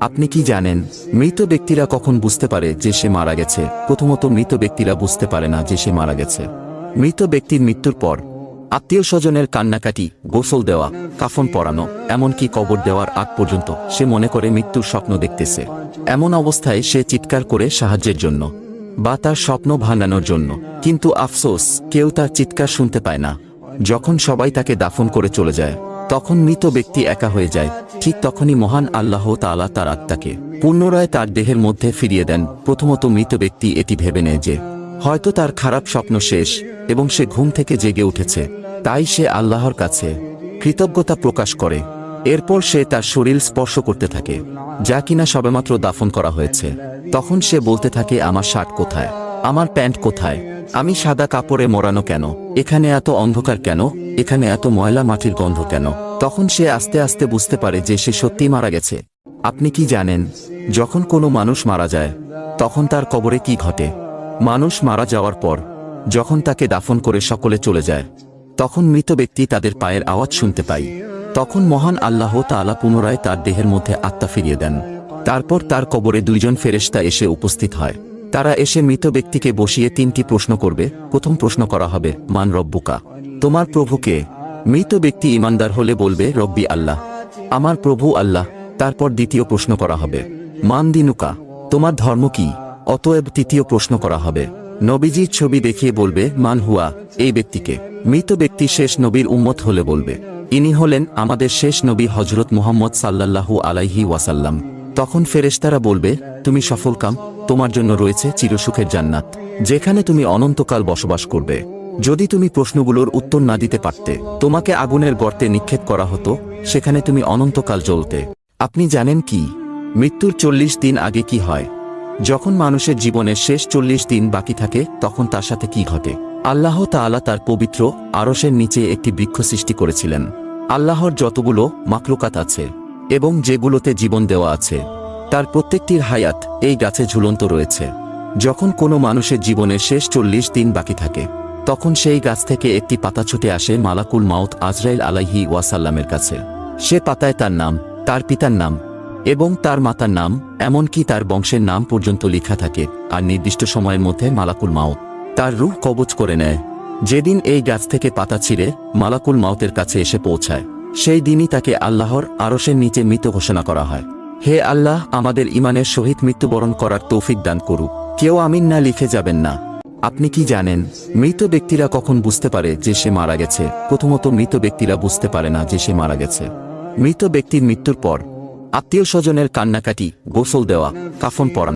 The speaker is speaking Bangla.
আপনি কি জানেন, মৃত ব্যক্তিরা কখন বুঝতে পারে যে সে মারা গেছে? প্রথমত, মৃত ব্যক্তিরা বুঝতে পারে না যে সে মারা গেছে। মৃত ব্যক্তির মৃত্যুর পর, আত্মীয় স্বজনের কান্নাকাটি, গোসল দেওয়া, কাফন পরানো, এমনকি কবর দেওয়ার আগ পর্যন্ত সে মনে করে মৃত্যুর স্বপ্ন দেখতেছে। এমন অবস্থায় সে চিৎকার করে সাহায্যের জন্য বা তার স্বপ্ন ভাঙানোর জন্য। কিন্তু আফসোস, কেউ তার চিৎকার শুনতে পায় না। যখন সবাই তাকে দাফন করে চলে যায় তখন মৃত ব্যক্তি একা হয়ে যায়। ঠিক তখনই মহান আল্লাহ তাআলা তার আত্মাকে পুনরায় তার দেহের মধ্যে ফিরিয়ে দেন। প্রথমত মৃত ব্যক্তি এটি ভেবে নেয় যে, হয়তো তার খারাপ স্বপ্ন শেষ এবং সে ঘুম থেকে জেগে উঠেছে। তাই সে আল্লাহর কাছে কৃতজ্ঞতা প্রকাশ করে। এরপর সে তার শরীর স্পর্শ করতে থাকে, যা কিনা সবেমাত্র দাফন করা হয়েছে। তখন সে বলতে থাকে, আমার শার্ট কোথায়? আমার প্যান্ট কোথায়? আমি সাদা কাপড়ে মোড়ানো কেন? এখানে এত অন্ধকার কেন? এখানে এত ময়লা মাটির গন্ধ কেন? তখন সে আস্তে আস্তে বুঝতে পারে যে সে সত্যিই মারা গেছে। আপনি কি জানেন, যখন কোনো মানুষ মারা যায়, তখন তার কবরে কি ঘটে? মানুষ মারা যাওয়ার পর, যখন তাকে দাফন করে সকলে চলে যায়, তখন মৃত ব্যক্তি তাদের পায়ের আওয়াজ শুনতে পাই তখন মহান আল্লাহ তালা পুনরায় তার দেহের মধ্যে আত্মা ফিরিয়ে দেন। তারপর তার কবরে দুইজন ফেরেশতা এসে উপস্থিত হয়। তারা এসে মৃত ব্যক্তিকে বসিয়ে তিনটি প্রশ্ন করবে। প্রথম প্রশ্ন করা হবে, মান রব্বুকা? তোমার প্রভুকে মৃত ব্যক্তি ইমানদার হলে বলবে, রব্বি আল্লাহ, আমার প্রভু আল্লাহ, তারপর দ্বিতীয় প্রশ্ন করা হবে। মান দিনুকা, তোমার ধর্ম কি? অতএব তৃতীয় প্রশ্ন করা হবে। নবীজির ছবি দেখিয়ে বলবে, মান হুয়া, এই ব্যক্তিকে। মৃত ব্যক্তি শেষ নবীর উম্মত হলে বলবে, ইনি হলেন আমাদের শেষ নবী হজরত মুহাম্মদ সাল্লাল্লাহু আলাইহি ওয়াসাল্লাম। তখন ফেরেশতারা বলবে, তুমি সফলকাম তোমার জন্য রয়েছে চিরসুখের জান্নাত, যেখানে তুমি অনন্তকাল বসবাস করবে। যদি তুমি প্রশ্নগুলোর উত্তর না দিতে পারতে, তোমাকে আগুনের গর্তে নিক্ষেপ করা হতো, সেখানে তুমি অনন্তকাল জ্বলতে। আপনি জানেন কি? মৃত্যুর চল্লিশ দিন আগে কি হয়? যখন মানুষের জীবনের শেষ চল্লিশ দিন বাকি থাকে, তখন তার সাথে কি ঘটে? আল্লাহ তাআলা তার পবিত্র আরশের নিচে একটি বৃক্ষ সৃষ্টি করেছিলেন। আল্লাহর যতগুলো মাকলুকাত আছে এবং যেগুলোতে জীবন দেওয়া আছে, তার প্রত্যেকটির হায়াত এই গাছে ঝুলন্ত রয়েছে। যখন কোনো মানুষের জীবনের শেষ চল্লিশ দিন বাকি থাকে তখন সেই গাছ থেকে একটি পাতা ছুটে আসে মালাকুল মাউত আজরাইল আলাইহি ওয়াসাল্লামের কাছে। সে পাতায় তার নাম, তার পিতার নাম এবং তার মাতার নাম, এমনকি তার বংশের নাম পর্যন্ত লেখা থাকে আর নির্দিষ্ট সময়ের মধ্যে মালাকুল মাউত তার রূহ কবচ করে নেয়। যেদিন এই গাছ থেকে পাতা ছিঁড়ে মালাকুল মাউতের কাছে এসে পৌঁছায়, সেই দিনই তাকে আল্লাহর আরশের নিচে মৃত ঘোষণা করা হয়। হে আল্লাহ, আমাদের ইমানের সহিত মৃত্যুবরণ করার তৌফিক দান করুক। কেউ আমিন না লিখে যাবেন না। আপনি কি জানেন, মৃত ব্যক্তিরা কখন বুঝতে পারে যে সে মারা গেছে? প্রথমত, মৃত ব্যক্তিরা বুঝতে পারে না যে সে মারা গেছে। মৃত ব্যক্তির মৃত্যুর পর, আত্মীয় স্বজনের কান্নাকাটি, গোসল দেওয়া, কাফন পরানো।